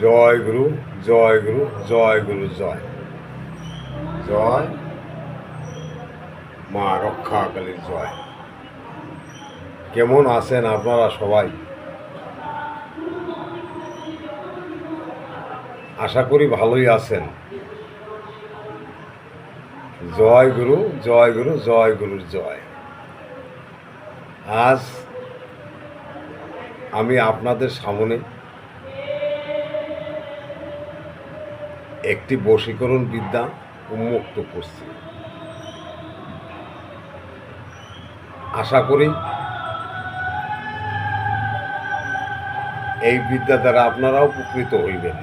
জয় গুরু জয় গুরু জয় গুরু, জয়। জয় মা রক্ষাকালীর জয়। কেমন আছেন আপনারা সবাই? আশা করি ভালোই আছেন। জয় গুরু জয় গুরু, জয় গুরুর জয়। আজ আমি আপনাদের সামনে একটি বশীকরণ বিদ্যা উন্মুক্ত করছি। আশা করি এই বিদ্যা দ্বারা আপনারাও উপকৃত হইবেন।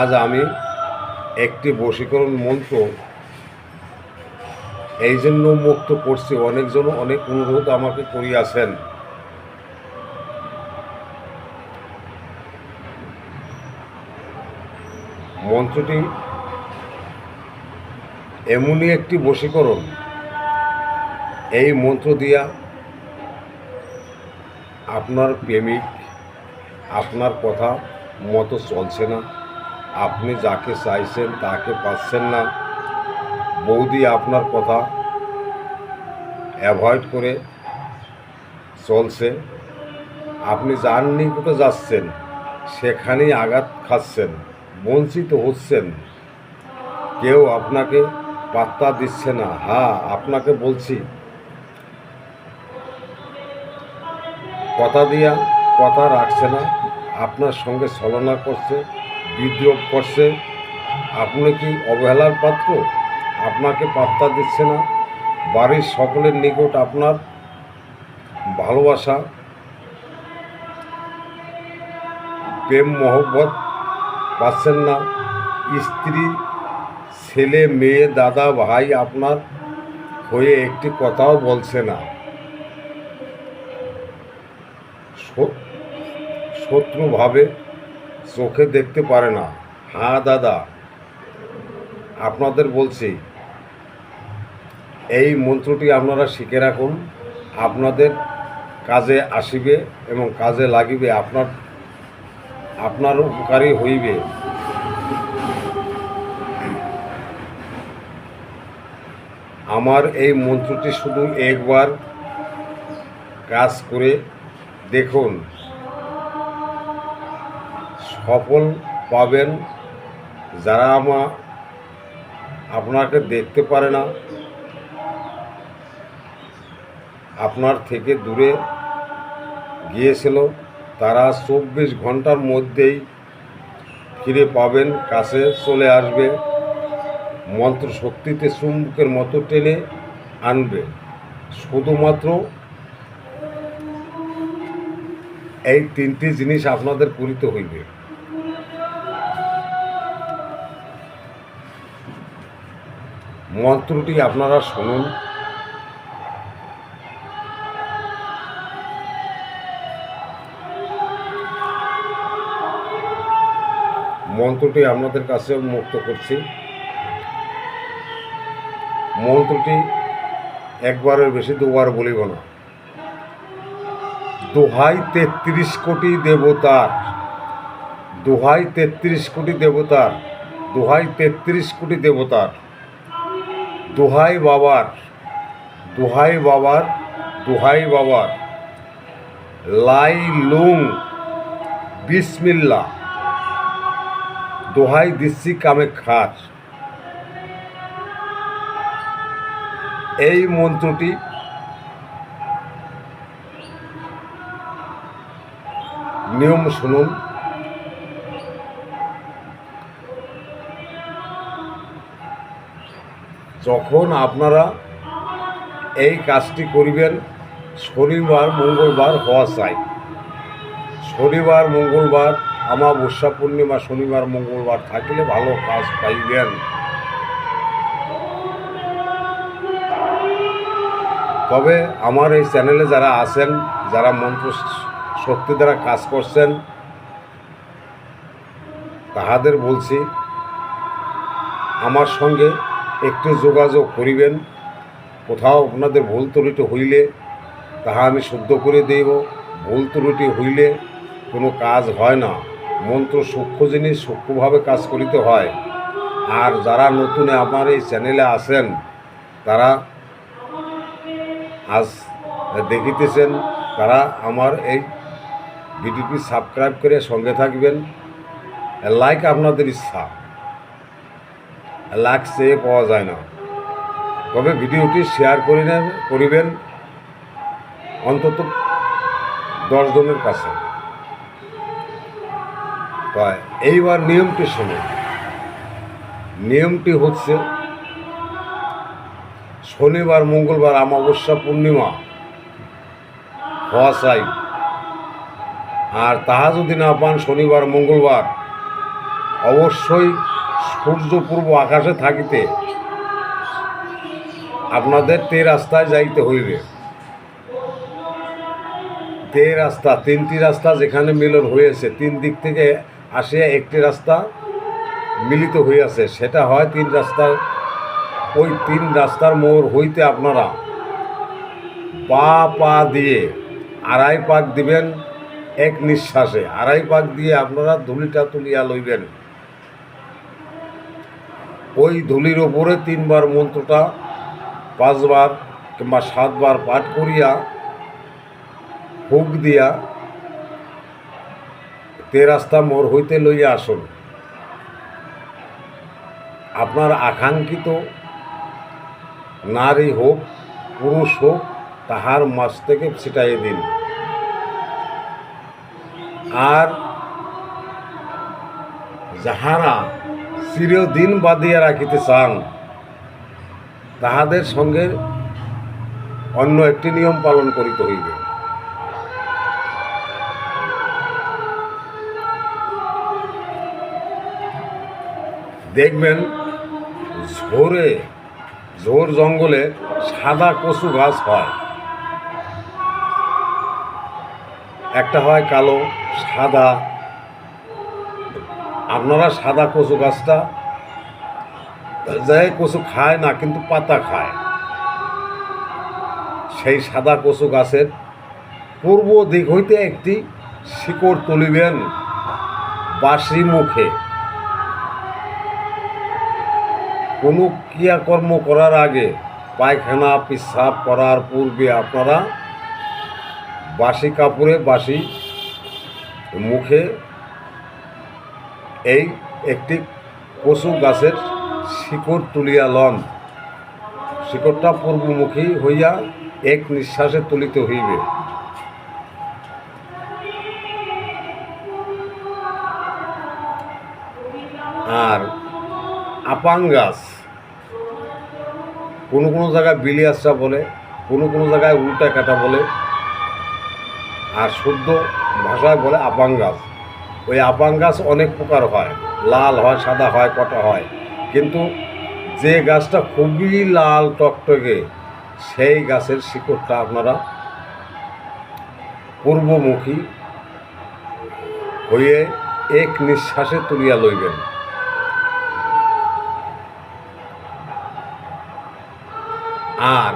আজ আমি একটি বশীকরণ মন্ত্র এই জন্য মুক্ত করছি। অনেকজন অনেক অনুরোধ আমাকে করিয়াছেন। মন্ত্রটি এমনই একটি বশীকরণ। এই মন্ত্র দিয়া আপনার প্রেমিক, আপনার কথা মতো চলছে না। আপনি যাকে চাইছেন তাকে পাচ্ছেন না। বৌদি আপনার কথা অ্যাভয়েড করে চলছে। আপনি যার নিকটে যাচ্ছেন, সেখানেই আঘাত খাচ্ছেন। বঞ্চিত হচ্ছেন। কেউ আপনাকে পাত্তা দিচ্ছে না। হ্যাঁ আপনাকে বলছি। কথা দিয়া কথা রাখছে না। আপনার সঙ্গে ছলনা করছে, বিদ্রোহ করছে। আপনি কি অবহেলার পাত্র? আপনাকে পাত্তা দিচ্ছে না। বাড়ির সকলের নিকট আপনার ভালোবাসা, প্রেম, মহব্বত পাচ্ছেন না। স্ত্রী, ছেলে, মেয়ে, দাদা, ভাই আপনার হয়ে একটি কথাও বলছে না। শত্রুভাবে চোখে দেখতে পারে না। হ্যাঁ দাদা, আপনাদের বলছি, এই মন্ত্রটি আপনারা শিখে রাখুন। আপনাদের কাজে আসিবে এবং কাজে লাগিবে আপনার আপনার উপকারী হইবে। আমার এই মন্ত্রটি শুধু একবার কাজ করে দেখুন। সফল পাবেন যারা আমা আপনাকে দেখতে পারে না। আপনার থেকে দূরে গিয়েছিল। তারা চব্বিশ ঘণ্টার মধ্যেই ফিরে পাবেন, কাছে চলে আসবে মন্ত্র শক্তিতে চুম্বকের মতো টেনে আনবে। শুধুমাত্র এই তিনটি জিনিস আপনাদের পূরিত হইবে। মন্ত্রটি আপনারা শুনুন। মন্ত্রটি আপনাদের কাছে মুক্ত করছি। মন্ত্রটি একবারের বেশি দুবার বলিব না। দোহাই তেত্রিশ কোটি দেবতার, দোহাই তেত্রিশ কোটি দেবতার, দোহাই তেত্রিশ কোটি দেবতার, দোহাই বাবার দোহাই বাবার দোহাই বাবার লাই লুং বিসমিল্লা দোহাই দিচ্ছি কামে খাস। এই মন্ত্রটি নিয়ম শুনুন। যখন আপনারা এই কাজটি করিবেন, শনিবার, মঙ্গলবার হওয়া চাই। শনিবার, মঙ্গলবার আমাবস্যা পূর্ণিমা শনিবার, মঙ্গলবার থাকলে ভালো কাজ পাইবেন। তবে আমার এই চ্যানেলে যারা আছেন, যারা মন্ত্র শক্তি দ্বারা কাজ করছেন, তাহাদের বলছি, আমার সঙ্গে একটু যোগাযোগ করিবেন। কোথাও আপনাদের ভুল ত্রুটি হইলে তাহা আমি শুদ্ধ করে দেব ভুল ত্রুটি হইলে কোনো কাজ হয় না। মন্ত্র সূক্ষ্ম জিনিস সূক্ষ্মভাবে কাজ করিতে হয়। আর যারা নতুনে আমার এই চ্যানেলে আসেন, তারা আজ দেখিতেছেন, তারা আমার এই ভিডিওটি সাবস্ক্রাইব করে সঙ্গে থাকবেন। লাইক আপনাদের ইচ্ছা। লাইক চেয়ে পাওয়া যায় না। তবে ভিডিওটি শেয়ার করে নেন করিবেন অন্তত দশজনের কাছে। তাই এইবার নিয়মটি শুনুন। নিয়মটি হচ্ছে, শনিবার, মঙ্গলবার, অমাবস্যা, পূর্ণিমা হওয়া চাই আর তাহা যদি না পান, শনিবার, মঙ্গলবার, অবশ্যই সূর্য পূর্ব আকাশে থাকিতে আপনাদের তে রাস্তায় যাইতে হইবে। তে রাস্তা, তিনটি রাস্তা যেখানে মিলন হয়েছে, তিন দিক থেকে আসিয়া একটি রাস্তা মিলিত হইয়াছে। সেটা হয় তিন রাস্তার। ওই তিন রাস্তার মোড় হইতে আপনারা পা পা দিয়ে আড়াই পাক দিবেন এক নিঃশ্বাসে। আড়াই পাক দিয়ে আপনারা ধুলিটা তুলিয়া লইবেন। ওই ধুলির ওপরে তিনবার মন্ত্রটা পাঁচবার কিংবা সাতবার পাঠ করিয়া হুক দিয়া তে রাস্তা মোর হইতে লইয়া আসুন। আপনার আকাঙ্ক্ষিত নারী হোক, পুরুষ হোক, তাহার মাছ থেকে ছিটাইয়ে দিন। আর যাহারা চিরদিন বাঁধিয়া রাখিতে চান, তাহাদের সঙ্গে অন্য একটি নিয়ম পালন করিতে হইবে। দেখবেন ঝোরে, ঝোর জঙ্গলে সাদা কচু গাছ হয়। একটা হয় কালো, সাদা। আপনারা সাদা কচু গাছটা যাই কচু খায় না, কিন্তু পাতা খায়। সেই সাদা কচু গাছের পূর্ব দিক হইতে একটি শিকড় তুলিবেন বাসি মুখে। কোনো ক্রিয়াকর্ম করার আগে পায়খানা, পেশাব করার পূর্বে আপনারা বাসি কাপড়ে, বাসি মুখে এই একটি কচু গাছের শিকড় তুলিয়া লন। শিকড়টা পূর্বমুখী হইয়া এক নিঃশ্বাসে তুলিতে হইবে। আর গাছ। কোনো কোনো জায়গায় বিলিয়াসটা বলে, কোনো কোনো জায়গায় উল্টা কাটা বলে, আর শুদ্ধ ভাষায় বলে আপাং গাছ। ওই আপাং গাছ অনেক প্রকার হয়। লাল হয়, সাদা হয়, কটা হয়। কিন্তু যে গাছটা খুবই লাল টকটকে, সেই গাছের শিকড়টা আপনারা পূর্বমুখী হয়ে এক নিঃশ্বাসে তুলিয়া লইবেন। আর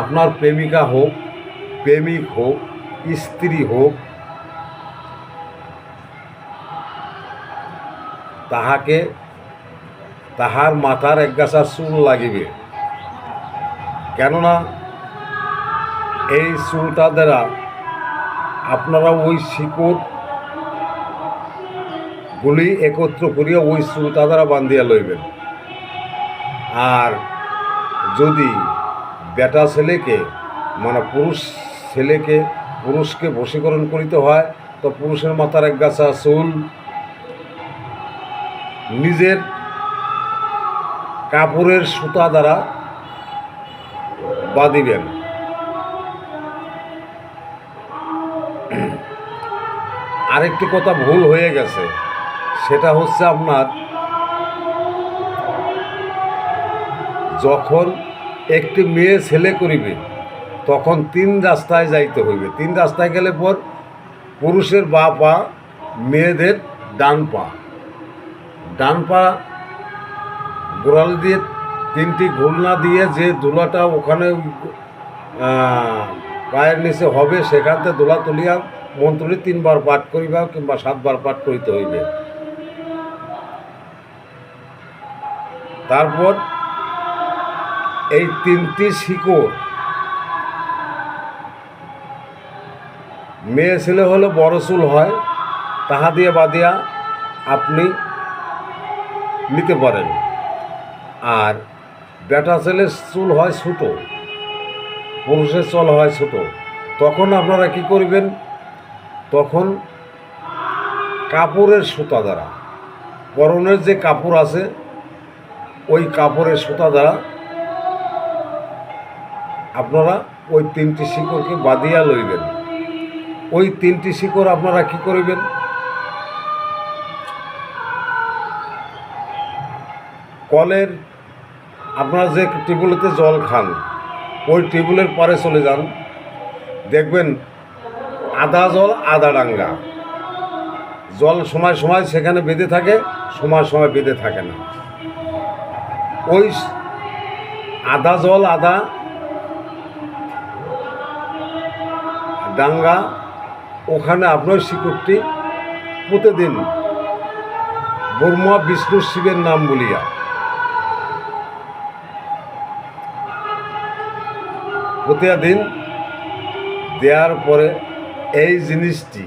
আপনার প্রেমিকা হোক, প্রেমিক হোক, স্ত্রী হোক, তাহাকে তাহার মাথার একগাছা চুল লাগিবে। কেননা এই চুলটা দ্বারা আপনারা ওই শিকড় গুলি একত্র করিয়া ওই চুলটা দ্বারা বান্ধিয়া লইবেন। আর যদি বেটা ছেলেকে মানে পুরুষ ছেলেকে, পুরুষকে বশীকরণ করিতে হয়, তো পুরুষের মাথার এক গাছা চুল, নিজের কাপড়ের সুতা দ্বারা বাঁধিবেন। আরেকটি কথা ভুল হয়ে গেছে, সেটা হচ্ছে আপনার যখন একটি মেয়ে ছেলে করিবে, তখন তিন রাস্তায় যাইতে হইবে। তিন রাস্তায় গেলে পর পুরুষের বা পা, মেয়েদের ডান পা। ডান পা গোড়াল দিয়ে তিনটি ঘূর্ণা দিয়ে যে ধুলাটা ওখানে পায়ের নিচে হবে, সেখান থেকে দোলা তুলিয়া মন্ত্রটি তিনবার পাঠ করিবা কিংবা সাতবার পাঠ করিতে হইবে। তারপর এই তিনটি শিকড়। মেয়ে ছেলে হলে বড় চুল হয়, তাহা দিয়ে বাদিয়া আপনি নিতে পারেন। আর বেটা ছেলের চুল হয় ছোটো, পুরুষের চল হয় ছোট। তখন আপনারা কি করবেন? তখন কাপড়ের সুতা দ্বারা, পরনের যে কাপড় আছে, ওই কাপড়ের সুতা দ্বারা আপনারা ওই তিনটি শিকড়কে বাঁধিয়া লইবেন। ওই তিনটি শিকড় আপনারা কি করিবেন? কলের, আপনারা যে টিউবওয়েলেতে জল খান, ওই টিউবওয়েলের পরে চলে যান। দেখবেন আদা জল আদা ডাঙ্গা। জল সময় সময় সেখানে বেঁধে থাকে, সময় সময় বেঁধে থাকে না। ওই আদা জল আদা ডাঙ্গা ওখানে আপনার শিকড়টি পুঁতে দিন ব্রহ্মা বিষ্ণু শিবের নাম বলিয়া। পুঁতিয়া দিন দেওয়ার পরে এই জিনিসটি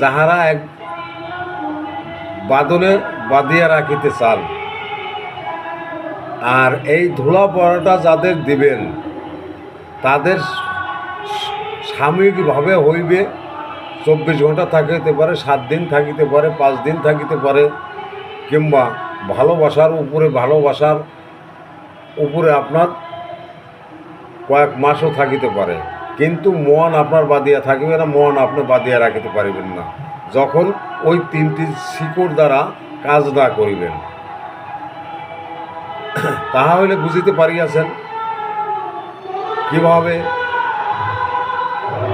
যাহারা এক বাদনে বাঁধিয়া রাখিতে চান, আর এই ধুলা পড়াটা যাদের দিবেন, তাদের সাময়িকভাবে হইবে। চব্বিশ ঘণ্টা থাকিতে পারে, সাত দিন থাকিতে পারে, পাঁচ দিন থাকিতে পারে, কিংবা ভালোবাসার উপরে ভালোবাসার উপরে আপনার কয়েক মাসও থাকিতে পারে। কিন্তু মন আপনার বাদিয়া থাকিবে না, মন আপনি বাদিয়া রাখিতে পারিবেন না। যখন ওই তিনটি শিকড় দ্বারা কাজ না করিবেন। তাহা হইলে বুঝিতে পারিয়াছেন কীভাবে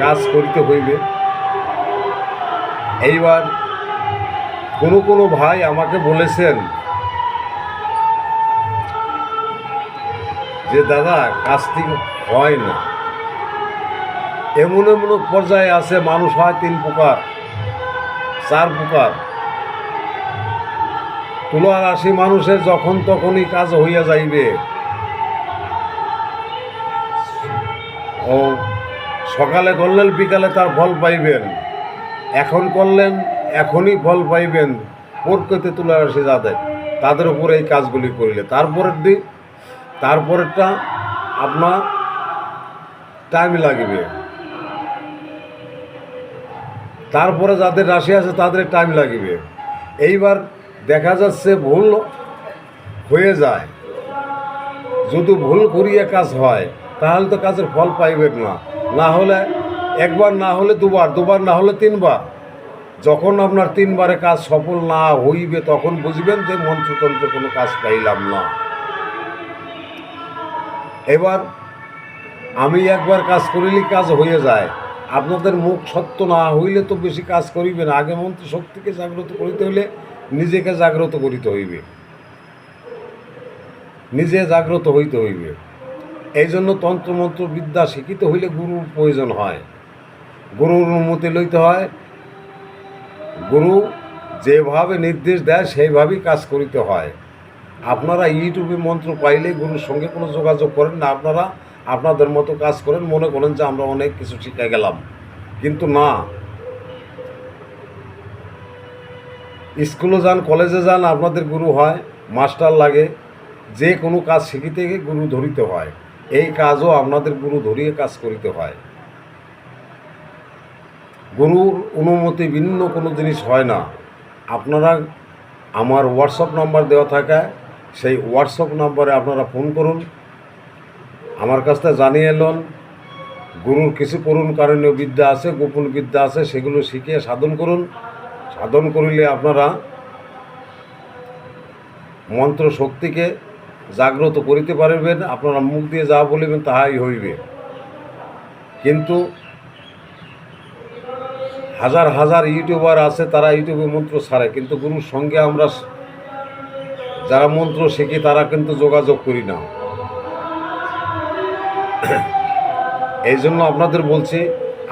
কাজ করিতে হইবে। এইবার কোনো কোনো ভাই আমাকে বলেছেন যে, দাদা, কাজটি হয় না। এমন এমন পর্যায়ে আছে, মানুষ হয় তিন প্রকার, চার প্রকার। তুলা রাশি মানুষের যখন তখনই কাজ হইয়া যাইবে। ও সকালে করলেন, বিকালে তার ফল পাইবেন। এখন করলেন, এখনই ফল পাইবেন। প্রকৃতি তুলে আসে যাদের তাদের উপরে এই কাজগুলি করিলে। তারপরের দিক তারপরেরটা আপনার টাইম লাগবে। তারপরে যাদের রাশি আছে, তাদের টাইম লাগবে। এইবার দেখা যাচ্ছে ভুল হয়ে যায়। যদি ভুল করিয়ে কাজ হয়, তাহলে তো কাজের ফল পাইবেন না। না হলে একবার না হলে দুবার দুবার না হলে তিনবার। যখন আপনার তিনবারে কাজ সফল না হইবে, তখন বুঝবেন যে মন্ত্রতন্ত্র কোনো কাজ পাইলাম না। এবার আমি একবার কাজ করিলে কাজ হয়ে যায়। আপনাদের মুখ সত্য না হইলে তো বেশি কাজ করিবে না। আগে মন্ত্র শক্তিকে জাগ্রত করিতে হইলে নিজেকে জাগ্রত করিতে হইবে। নিজে জাগ্রত হইতে হইবে। এই জন্য তন্ত্রমন্ত্র বিদ্যা শিক্ষিত হইলে গুরুর প্রয়োজন হয়। গুরুর অনুমতি লইতে হয়। গুরু যেভাবে নির্দেশ দেয়, সেইভাবেই কাজ করিতে হয়। আপনারা ইউটিউবে মন্ত্র পাইলে গুরুর সঙ্গে কোনো যোগাযোগ করেন না। আপনারা আপনাদের মতো কাজ করেন, মনে করেন যে আমরা অনেক কিছু শিখে গেলাম। কিন্তু না। স্কুলে যান, কলেজে যান, আপনাদের গুরু হয়, মাস্টার লাগে। যে কোনো কাজ শিখিতে গিয়ে গুরু ধরিতে হয়। এই কাজও আপনাদের গুরু ধরিয়ে কাজ করিতে হয়। গুরুর অনুমতি ভিন্ন কোনো জিনিস হয় না। আপনারা আমার হোয়াটসঅ্যাপ নাম্বার দেওয়া থাকায় সেই হোয়াটসঅ্যাপ নাম্বারে আপনারা ফোন করুন। আমার কাছ থেকে জানিয়ে এলেন গুরুর কিছু করুন, কারণীয় বিদ্যা আছে, গোপন বিদ্যা আছে, সেগুলো শিখিয়ে সাধন করুন। সাধন করিলে আপনারা মন্ত্র শক্তিকে জাগ্রত করিতে পারিবেন, আপনারা মুখ দিয়ে যা বলিবেন তাহাই হইবে। কিন্তু হাজার হাজার ইউটিউবার আছে, তারা ইউটিউবে মন্ত্র ছাড়ে, কিন্তু গুরুর সঙ্গে আমরা যারা মন্ত্র শিখি, তারা কিন্তু যোগাযোগ করি না। এই জন্য আপনাদের বলছি,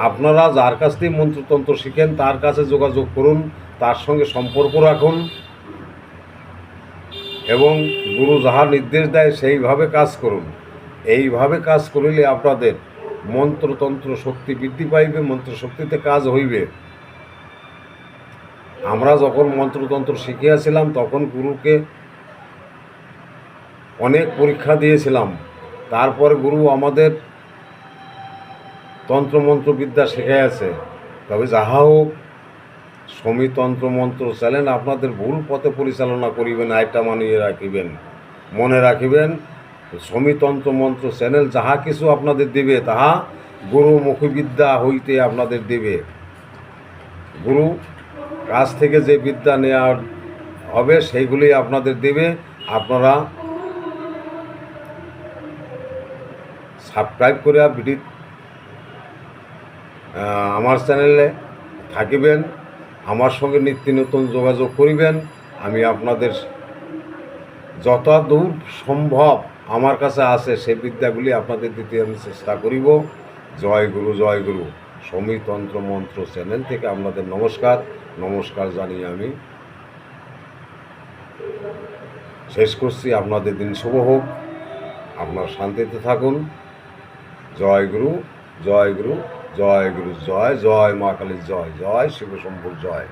আপনারা যার কাছ থেকে মন্ত্রতন্ত্র শিখেন, তার কাছে যোগাযোগ করুন, তার সঙ্গে সম্পর্ক রাখুন। এবং গুরু যাহা নির্দেশ দেয়, সেইভাবে কাজ করুন। এইভাবে কাজ করিলে আপনাদের মন্ত্রতন্ত্র শক্তি বৃদ্ধি পাইবে মন্ত্র শক্তিতে কাজ হইবে। আমরা যখন মন্ত্রতন্ত্র শিখিয়াছিলাম, তখন গুরুকে অনেক পরীক্ষা দিয়েছিলাম। তারপরে গুরু আমাদের তন্ত্রমন্ত্র বিদ্যা শেখাইয়াছে। তবে যাহা হোক সমিতন্ত্র মন্ত্র চ্যানেল আপনাদের ভুল পথে পরিচালনা করিবেন, আয়টা মানিয়ে রাখিবেন, মনে রাখিবেন সমিতন্ত্র মন্ত্র চ্যানেল যাহা কিছু আপনাদের দিবে, তাহা গুরু মুখবিদ্যা হইতে আপনাদের দিবে। গুরু কাছ থেকে যে বিদ্যা নেওয়া হবে, সেইগুলি আপনাদের দেবে। আপনারা সাবস্ক্রাইব করে ভিডিও আমার চ্যানেলে থাকিবেন। আমার সঙ্গে নিত্য নতুন যোগাযোগ করিবেন, আমি আপনাদের যতদূর সম্ভব আমার কাছে আছে সেই বিদ্যাগুলি আপনাদের দিতে আমি চেষ্টা করিব। জয় গুরু জয় গুরু। সমিতন্ত্র মন্ত্র চ্যানেল থেকে আপনাদের নমস্কার। নমস্কার জানিয়ে আমি শেষ করছি। আপনাদের দিন শুভ হোক। আপনার শান্তিতে থাকুন। জয় গুরু জয় গুরু। জয় গুরু জয় জয় মা কালীর জয় জয় শিব শম্ভুর জয়।